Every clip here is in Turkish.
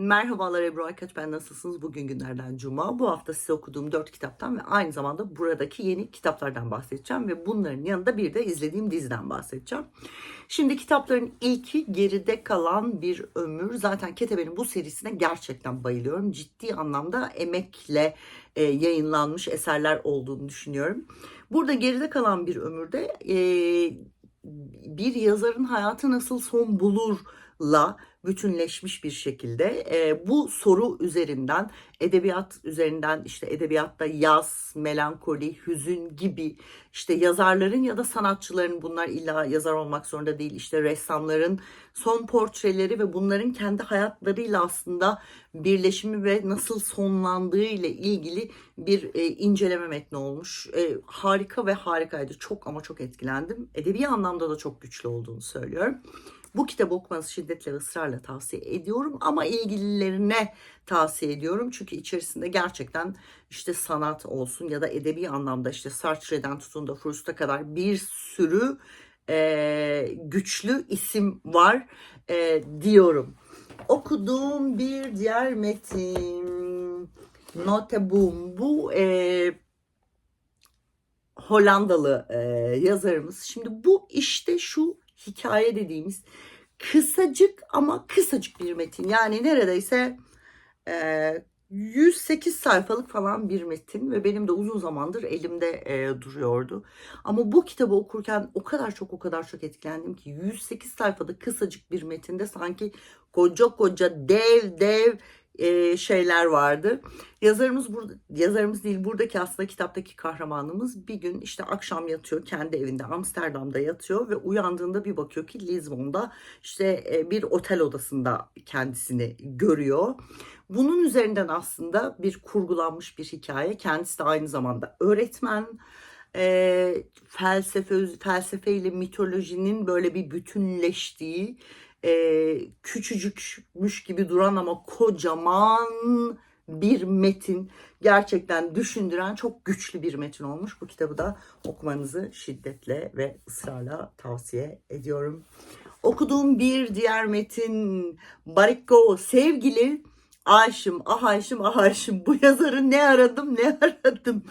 Merhabalar Ebru Aykaç ben nasılsınız? Bugün günlerden cuma. Bu hafta size okuduğum 4 kitaptan ve aynı zamanda buradaki yeni kitaplardan bahsedeceğim. Ve bunların yanında bir de izlediğim diziden bahsedeceğim. Şimdi kitapların ilki geride kalan bir ömür. Zaten Ketebe'nin bu serisine gerçekten bayılıyorum. Ciddi anlamda emekle e, yayınlanmış eserler olduğunu düşünüyorum. Burada geride kalan bir ömürde e, bir yazarın hayatı nasıl son bulurla bütünleşmiş bir şekilde e, bu soru üzerinden edebiyat üzerinden işte edebiyatta yaz, melankoli, hüzün gibi işte yazarların ya da sanatçıların bunlar illa yazar olmak zorunda değil işte ressamların son portreleri ve bunların kendi hayatlarıyla aslında birleşimi ve nasıl sonlandığı ile ilgili bir e, inceleme metni olmuş. E, harika ve harikaydı. Çok ama çok etkilendim. Edebi anlamda da çok güçlü olduğunu söylüyorum. Bu kitabı okumanızı şiddetle ısrarla tavsiye ediyorum ama ilgililerine tavsiye ediyorum. Çünkü içerisinde gerçekten işte sanat olsun ya da edebi anlamda işte Sartre'den tutun da Proust'a kadar bir sürü e, güçlü isim var e, diyorum. Okuduğum bir diğer metin Noteboom. Bu e, Hollandalı e, yazarımız. Şimdi bu işte şu hikaye dediğimiz kısacık ama kısacık bir metin. Yani neredeyse e, 108 sayfalık falan bir metin ve benim de uzun zamandır elimde e, duruyordu. Ama bu kitabı okurken o kadar çok o kadar çok etkilendim ki 108 sayfada kısacık bir metinde sanki koca koca dev dev e, şeyler vardı. Yazarımız burada yazarımız değil buradaki aslında kitaptaki kahramanımız bir gün işte akşam yatıyor kendi evinde Amsterdam'da yatıyor ve uyandığında bir bakıyor ki Lizbon'da işte e, bir otel odasında kendisini görüyor. Bunun üzerinden aslında bir kurgulanmış bir hikaye. Kendisi de aynı zamanda öğretmen. E, felsefe felsefe ile mitolojinin böyle bir bütünleştiği e, küçücükmüş gibi duran ama kocaman bir metin. Gerçekten düşündüren çok güçlü bir metin olmuş. Bu kitabı da okumanızı şiddetle ve ısrarla tavsiye ediyorum. Okuduğum bir diğer metin Barikko Sevgili Ayşım, ah Ayşım, ah Ayşım. Bu yazarı ne aradım, ne aradım.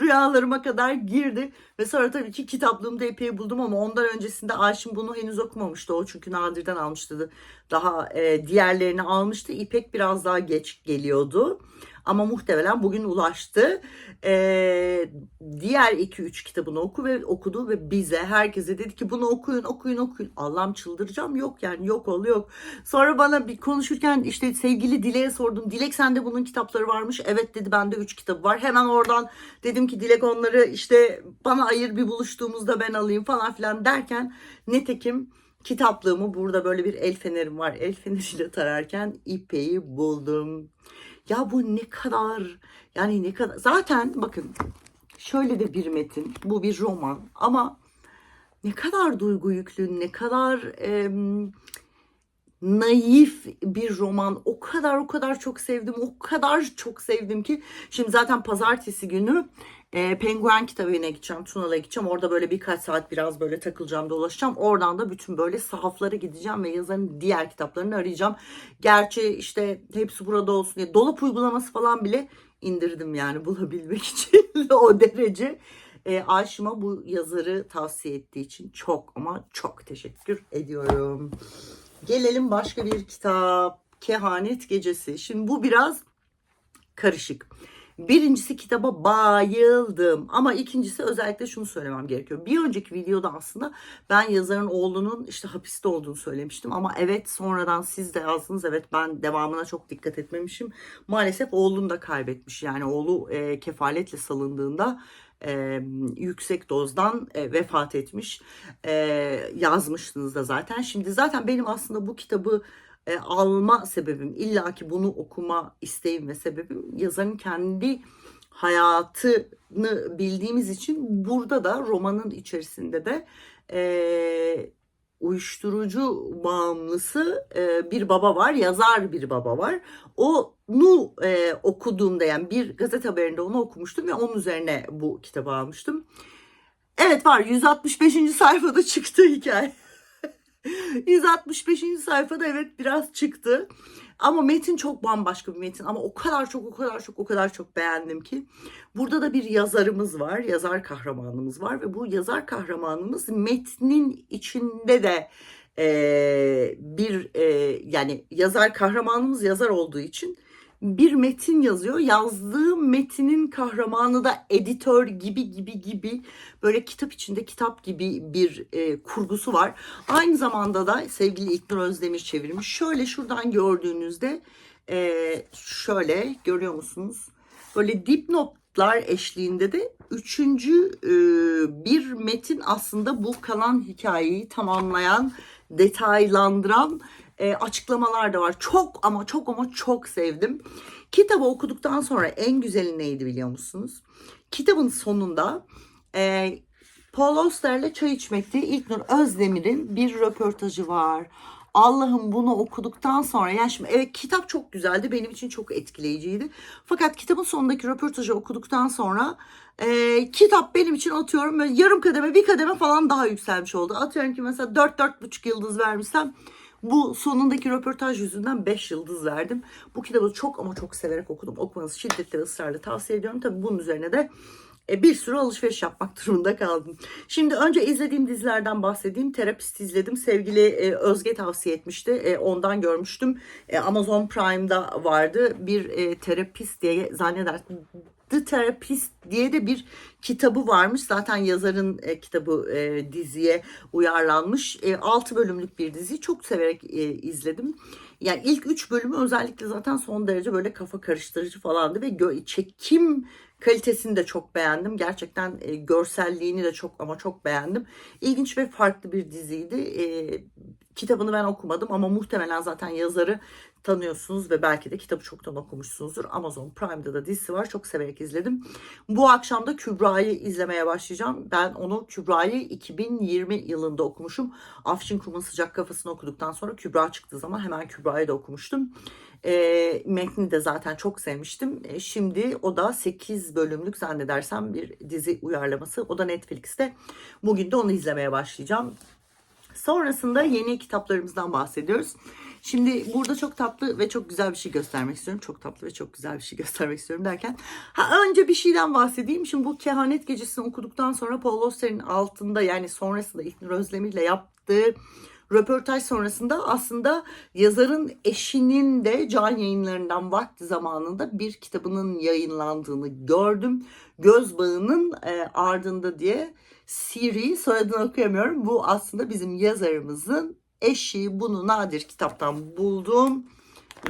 Rüyalarıma kadar girdi. Ve sonra tabii ki kitaplığımda epey buldum ama ondan öncesinde Ayşim bunu henüz okumamıştı. O çünkü nadirden almıştı. Daha e, diğerlerini almıştı. İpek biraz daha geç geliyordu. Ama muhtemelen bugün ulaştı. Ee, diğer 2-3 kitabını oku ve okudu ve bize herkese dedi ki bunu okuyun okuyun okuyun. Allah'ım çıldıracağım yok yani yok ol yok. Sonra bana bir konuşurken işte sevgili Dilek'e sordum. Dilek sende bunun kitapları varmış. Evet dedi bende 3 kitabı var. Hemen oradan dedim ki Dilek onları işte bana ayır bir buluştuğumuzda ben alayım falan filan derken netekim kitaplığımı burada böyle bir el fenerim var. El feneriyle tararken ipeyi buldum. Ya bu ne kadar yani ne kadar zaten bakın şöyle de bir metin bu bir roman ama ne kadar duygu yüklü ne kadar e, naif bir roman. O kadar o kadar çok sevdim o kadar çok sevdim ki. Şimdi zaten pazartesi günü e, Penguen kitabına gideceğim Tunalı'ya gideceğim orada böyle birkaç saat biraz böyle takılacağım dolaşacağım oradan da bütün böyle sahaflara gideceğim ve yazarın diğer kitaplarını arayacağım gerçi işte hepsi burada olsun diye dolap uygulaması falan bile indirdim yani bulabilmek için o derece e, Ayşım'a bu yazarı tavsiye ettiği için çok ama çok teşekkür ediyorum. Gelelim başka bir kitap. Kehanet Gecesi. Şimdi bu biraz karışık. Birincisi kitaba bayıldım ama ikincisi özellikle şunu söylemem gerekiyor. Bir önceki videoda aslında ben yazarın oğlunun işte hapiste olduğunu söylemiştim ama evet sonradan siz de yazdınız evet ben devamına çok dikkat etmemişim. Maalesef oğlunu da kaybetmiş yani oğlu e, kefaletle salındığında e, yüksek dozdan e, vefat etmiş. E, yazmıştınız da zaten. Şimdi zaten benim aslında bu kitabı e, alma sebebim, illaki bunu okuma isteğim ve sebebim yazarın kendi hayatını bildiğimiz için burada da romanın içerisinde de e, uyuşturucu bağımlısı e, bir baba var, yazar bir baba var. Onu e, okuduğumda yani bir gazete haberinde onu okumuştum ve onun üzerine bu kitabı almıştım. Evet var 165. sayfada çıktı hikaye. 165. sayfada evet biraz çıktı. Ama metin çok bambaşka bir metin ama o kadar çok o kadar çok o kadar çok beğendim ki. Burada da bir yazarımız var, yazar kahramanımız var ve bu yazar kahramanımız metnin içinde de eee, bir eee, yani yazar kahramanımız yazar olduğu için bir metin yazıyor. Yazdığı metinin kahramanı da editör gibi gibi gibi böyle kitap içinde kitap gibi bir e, kurgusu var. Aynı zamanda da sevgili İlknur Özdemir çevirmiş. Şöyle şuradan gördüğünüzde e, şöyle görüyor musunuz? Böyle dipnotlar eşliğinde de üçüncü e, bir metin aslında bu kalan hikayeyi tamamlayan, detaylandıran e, açıklamalar da var. Çok ama çok ama çok sevdim. Kitabı okuduktan sonra en güzeli neydi biliyor musunuz? Kitabın sonunda e, Paul Auster'le çay içmekte İlknur Özdemir'in bir röportajı var. Allah'ım bunu okuduktan sonra yani şimdi evet kitap çok güzeldi benim için çok etkileyiciydi. Fakat kitabın sonundaki röportajı okuduktan sonra e, kitap benim için atıyorum böyle yarım kademe bir kademe falan daha yükselmiş oldu. Atıyorum ki mesela 4-4,5 yıldız vermişsem bu sonundaki röportaj yüzünden 5 yıldız verdim. Bu kitabı çok ama çok severek okudum. Okumanızı şiddetle ısrarla tavsiye ediyorum. Tabii bunun üzerine de e, bir sürü alışveriş yapmak durumunda kaldım. Şimdi önce izlediğim dizilerden bahsedeyim. Terapist izledim. Sevgili e, Özge tavsiye etmişti. E, ondan görmüştüm. Amazon Prime'da vardı. Bir terapist diye zannedersin. The Therapist diye de bir kitabı varmış. Zaten yazarın e, kitabı e, diziye uyarlanmış. E, 6 bölümlük bir dizi. Çok severek e, izledim. Yani ilk 3 bölümü özellikle zaten son derece böyle kafa karıştırıcı falandı ve çekim kalitesini de çok beğendim. Gerçekten e, görselliğini de çok ama çok beğendim. İlginç ve farklı bir diziydi. E, kitabını ben okumadım ama muhtemelen zaten yazarı tanıyorsunuz ve belki de kitabı çoktan okumuşsunuzdur. Amazon Prime'da da dizisi var. Çok severek izledim. Bu akşam da Kübra'yı izlemeye başlayacağım. Ben onu Kübra'yı 2020 yılında okumuşum. Afşin Kum'un sıcak kafasını okuduktan sonra Kübra çıktığı zaman hemen Kübra'yı da okumuştum. E, metni de zaten çok sevmiştim. E, şimdi o da 8 bölümlük zannedersem bir dizi uyarlaması. O da Netflix'te. Bugün de onu izlemeye başlayacağım. Sonrasında yeni kitaplarımızdan bahsediyoruz. Şimdi burada çok tatlı ve çok güzel bir şey göstermek istiyorum. Çok tatlı ve çok güzel bir şey göstermek istiyorum derken. Ha önce bir şeyden bahsedeyim. Şimdi bu kehanet gecesini okuduktan sonra Paul Auster'in altında yani sonrasında İlknur Özdemir'le yaptığı röportaj sonrasında aslında yazarın eşinin de can yayınlarından vakti zamanında bir kitabının yayınlandığını gördüm. Göz bağının e, ardında diye Siri soyadını okuyamıyorum. Bu aslında bizim yazarımızın eşi. Bunu nadir kitaptan buldum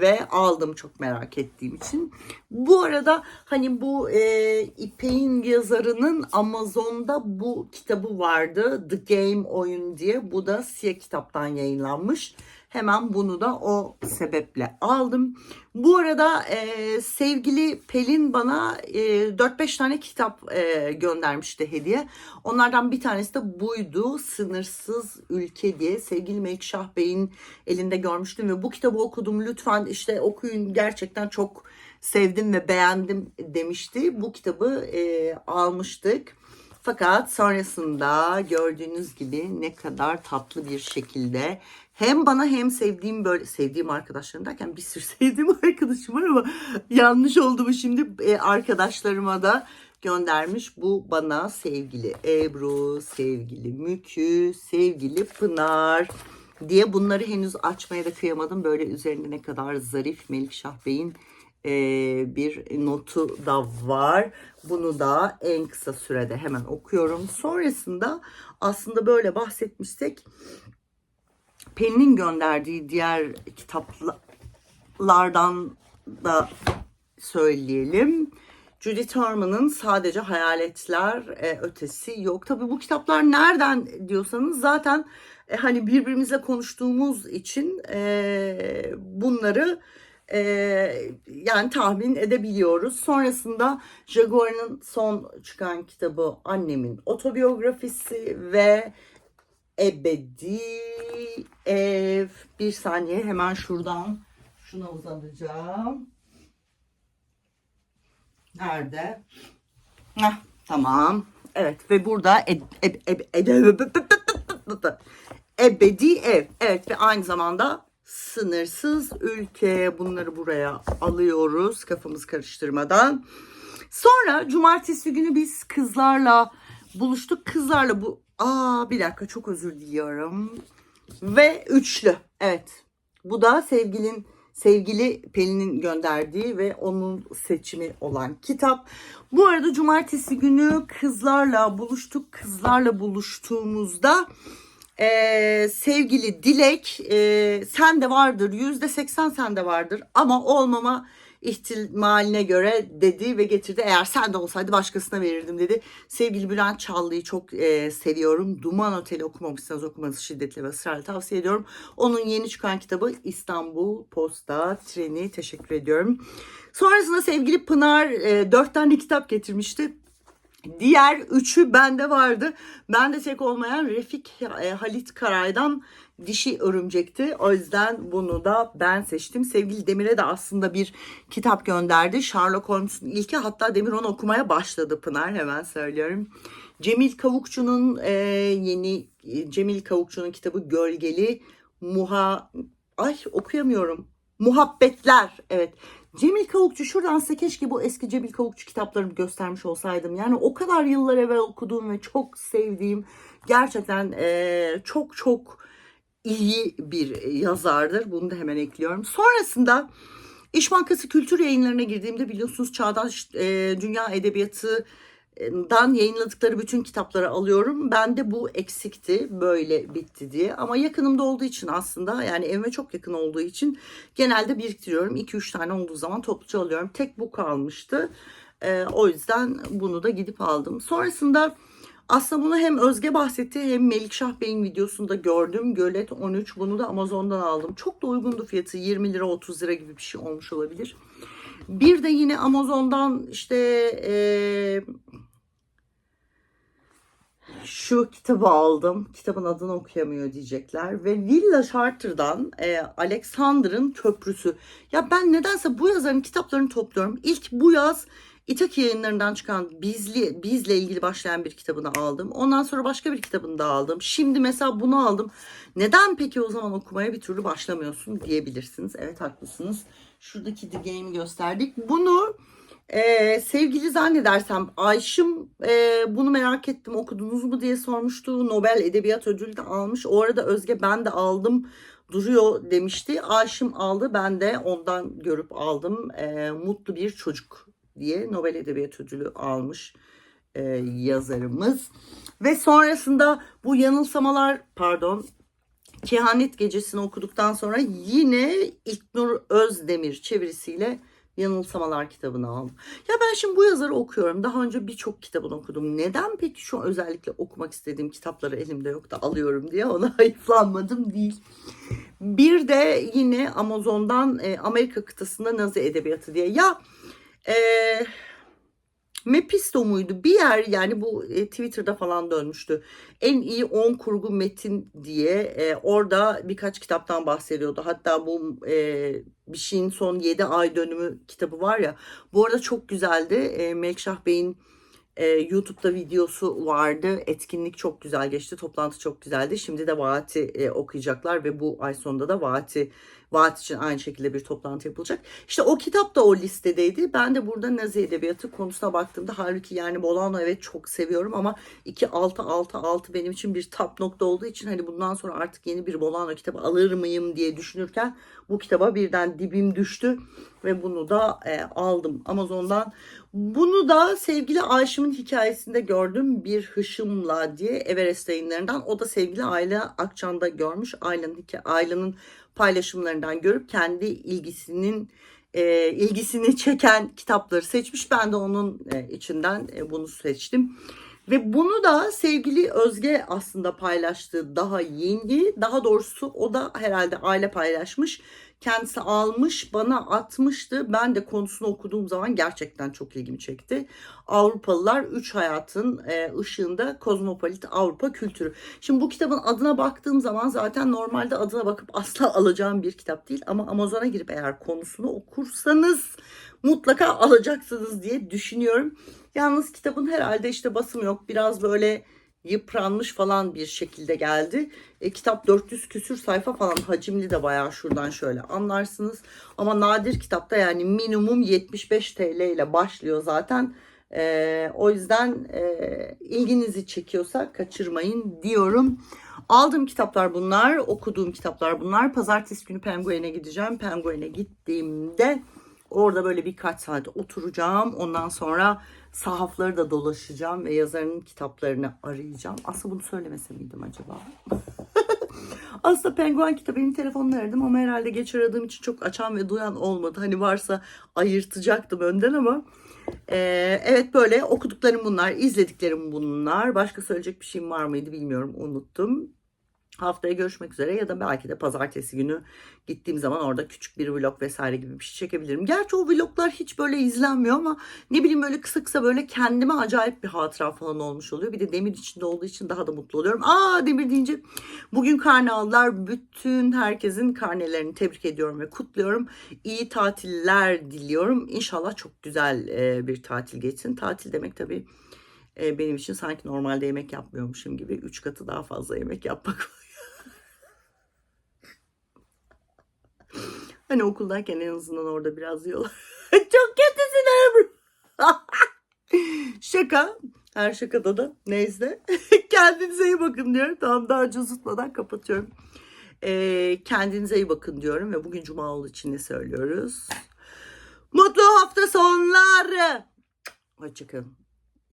ve aldım çok merak ettiğim için. Bu arada hani bu e, İpek'in yazarının Amazon'da bu kitabı vardı. The Game Oyun diye. Bu da Siyah kitaptan yayınlanmış. Hemen bunu da o sebeple aldım. Bu arada e, sevgili Pelin bana e, 4-5 tane kitap e, göndermişti hediye. Onlardan bir tanesi de buydu. Sınırsız Ülke diye. Sevgili Melikşah Bey'in elinde görmüştüm ve bu kitabı okudum. Lütfen işte okuyun. Gerçekten çok sevdim ve beğendim demişti. Bu kitabı e, almıştık. Fakat sonrasında gördüğünüz gibi ne kadar tatlı bir şekilde hem bana hem sevdiğim böyle sevdiğim arkadaşlarım derken bir sürü sevdiğim arkadaşım var ama yanlış oldu bu şimdi e, arkadaşlarıma da göndermiş. Bu bana sevgili Ebru, sevgili Mükü, sevgili Pınar diye bunları henüz açmaya da kıyamadım. Böyle üzerinde ne kadar zarif Melikşah Bey'in e, bir notu da var. Bunu da en kısa sürede hemen okuyorum. Sonrasında aslında böyle bahsetmişsek Pelin'in gönderdiği diğer kitaplardan da söyleyelim. Judith Herman'ın sadece hayaletler e, ötesi yok. Tabii bu kitaplar nereden diyorsanız zaten e, hani birbirimizle konuştuğumuz için e, bunları e, yani tahmin edebiliyoruz. Sonrasında Jaguar'ın son çıkan kitabı annemin otobiyografisi ve ebedi ev. Bir saniye hemen şuradan şuna uzanacağım. Nerede? Heh, tamam. Evet ve burada ed, ed, ed, ed, Ebedi ev. Evet ve aynı zamanda sınırsız ülke. Bunları buraya alıyoruz kafamız karıştırmadan. Sonra cumartesi günü biz kızlarla buluştuk. Kızlarla bu... Aa bir dakika çok özür diliyorum. Ve üçlü. Evet. Bu da sevgilin sevgili Pelin'in gönderdiği ve onun seçimi olan kitap. Bu arada cumartesi günü kızlarla buluştuk. Kızlarla buluştuğumuzda eee, sevgili Dilek eee sen de vardır yüzde seksen sende vardır ama olmama ihtimaline göre dedi ve getirdi. Eğer sen de olsaydı başkasına verirdim dedi. Sevgili Bülent Çallı'yı çok eee, seviyorum. Duman Oteli okumamışsanız okumanızı şiddetle ve ısrarla tavsiye ediyorum. Onun yeni çıkan kitabı İstanbul Posta Treni. Teşekkür ediyorum. Sonrasında sevgili Pınar eee, dört tane kitap getirmişti. Diğer üçü bende vardı. Bende tek olmayan Refik e, Halit Karay'dan Dişi Örümcek'ti. O yüzden bunu da ben seçtim. Sevgili Demir'e de aslında bir kitap gönderdi. Sherlock Holmes'un ilki. Hatta Demir onu okumaya başladı Pınar. Hemen söylüyorum. Cemil Kavukçu'nun e, yeni e, Cemil Kavukçu'nun kitabı Gölgeli Muha Ay okuyamıyorum. Muhabbetler. Evet. Cemil Kavukçu şuradan size keşke bu eski Cemil Kavukçu kitaplarımı göstermiş olsaydım. Yani o kadar yıllar evvel okuduğum ve çok sevdiğim gerçekten eee, çok çok iyi bir yazardır. Bunu da hemen ekliyorum. Sonrasında İş Bankası Kültür Yayınları'na girdiğimde biliyorsunuz Çağdaş eee, Dünya Edebiyatı dan yayınladıkları bütün kitapları alıyorum. Ben de bu eksikti. Böyle bitti diye. Ama yakınımda olduğu için aslında yani evime çok yakın olduğu için genelde biriktiriyorum. 2-3 tane olduğu zaman topluca alıyorum. Tek bu kalmıştı. Ee, o yüzden bunu da gidip aldım. Sonrasında aslında bunu hem Özge bahsetti hem Melikşah Bey'in videosunda gördüm. Gölet 13 bunu da Amazon'dan aldım. Çok da uygundu fiyatı 20 lira 30 lira gibi bir şey olmuş olabilir. Bir de yine Amazon'dan işte eee, şu kitabı aldım. Kitabın adını okuyamıyor diyecekler. Ve Villa Charter'dan e, Alexander'ın Köprüsü. Ya ben nedense bu yazarın kitaplarını topluyorum. İlk bu yaz İtaki yayınlarından çıkan Bizli, Biz'le ilgili başlayan bir kitabını aldım. Ondan sonra başka bir kitabını da aldım. Şimdi mesela bunu aldım. Neden peki o zaman okumaya bir türlü başlamıyorsun diyebilirsiniz. Evet haklısınız. Şuradaki The Game'i gösterdik. Bunu ee, sevgili zannedersem Ayşım e, bunu merak ettim okudunuz mu diye sormuştu. Nobel Edebiyat Ödülü de almış. O arada Özge ben de aldım duruyor demişti. Ayşım aldı ben de ondan görüp aldım. Ee, Mutlu bir çocuk diye Nobel Edebiyat Ödülü almış e, yazarımız. Ve sonrasında bu yanılsamalar pardon Kehanet Gecesi'ni okuduktan sonra yine İlknur Özdemir çevirisiyle Yanılsamalar kitabını aldım. Ya ben şimdi bu yazarı okuyorum. Daha önce birçok kitabını okudum. Neden peki şu an özellikle okumak istediğim kitapları elimde yok da alıyorum diye ona hayıflanmadım değil. Bir de yine Amazon'dan e, Amerika kıtasında Nazi Edebiyatı diye. Ya e, Mepisto muydu? Bir yer yani bu e, Twitter'da falan dönmüştü. En iyi 10 kurgu metin diye e, orada birkaç kitaptan bahsediyordu. Hatta bu e, bir şeyin son 7 ay dönümü kitabı var ya. Bu arada çok güzeldi. E, Melikşah Bey'in e, YouTube'da videosu vardı. Etkinlik çok güzel geçti. Toplantı çok güzeldi. Şimdi de Vaat'i e, okuyacaklar ve bu ay sonunda da Vaat'i Vaat için aynı şekilde bir toplantı yapılacak. İşte o kitap da o listedeydi. Ben de burada Nazi Edebiyatı konusuna baktığımda halbuki yani Bolano evet çok seviyorum ama 2 6 6 6 benim için bir tap nokta olduğu için hani bundan sonra artık yeni bir Bolano kitabı alır mıyım diye düşünürken bu kitaba birden dibim düştü ve bunu da e, aldım Amazon'dan. Bunu da sevgili Ayşım'ın hikayesinde gördüm bir hışımla diye Everest yayınlarından. O da sevgili Ayla Akçan'da görmüş. Ayla'nın Ayla'nın paylaşımlarından görüp kendi ilgisinin e, ilgisini çeken kitapları seçmiş. Ben de onun e, içinden e, bunu seçtim. Ve bunu da sevgili Özge aslında paylaştı daha yeni. Daha doğrusu o da herhalde aile paylaşmış. Kendisi almış bana atmıştı. Ben de konusunu okuduğum zaman gerçekten çok ilgimi çekti. Avrupalılar Üç Hayatın e, ışığında kozmopolit Avrupa kültürü. Şimdi bu kitabın adına baktığım zaman zaten normalde adına bakıp asla alacağım bir kitap değil. Ama Amazon'a girip eğer konusunu okursanız mutlaka alacaksınız diye düşünüyorum. Yalnız kitabın herhalde işte basım yok. Biraz böyle yıpranmış falan bir şekilde geldi. E, kitap 400 küsür sayfa falan hacimli de bayağı şuradan şöyle anlarsınız. Ama nadir kitapta yani minimum 75 TL ile başlıyor zaten. E, o yüzden e, ilginizi çekiyorsa kaçırmayın diyorum. Aldığım kitaplar bunlar, okuduğum kitaplar bunlar. Pazartesi günü Penguin'e gideceğim. Penguin'e gittiğimde orada böyle birkaç saat oturacağım. Ondan sonra sahafları da dolaşacağım ve yazarın kitaplarını arayacağım. Aslında bunu söylemese miydim acaba? Aslında Penguin kitabı benim telefonla aradım ama herhalde geç aradığım için çok açan ve duyan olmadı. Hani varsa ayırtacaktım önden ama ee, evet böyle okuduklarım bunlar, izlediklerim bunlar. Başka söyleyecek bir şeyim var mıydı bilmiyorum, unuttum. Haftaya görüşmek üzere ya da belki de pazartesi günü gittiğim zaman orada küçük bir vlog vesaire gibi bir şey çekebilirim. Gerçi o vloglar hiç böyle izlenmiyor ama ne bileyim böyle kısa kısa böyle kendime acayip bir hatıra falan olmuş oluyor. Bir de Demir içinde olduğu için daha da mutlu oluyorum. Aa Demir deyince bugün karne aldılar. Bütün herkesin karnelerini tebrik ediyorum ve kutluyorum. İyi tatiller diliyorum. İnşallah çok güzel e, bir tatil geçsin. Tatil demek tabii e, benim için sanki normalde yemek yapmıyormuşum gibi. Üç katı daha fazla yemek yapmak Hani okuldayken en azından orada biraz yiyorlar. Çok kötüsün Ebru. Şaka. Her şakada da neyse. Kendinize iyi bakın diyorum. Tamam daha cızıtmadan kapatıyorum. Ee, kendinize iyi bakın diyorum ve bugün cuma olduğu için ne söylüyoruz? Mutlu hafta sonları. Hoşçakalın.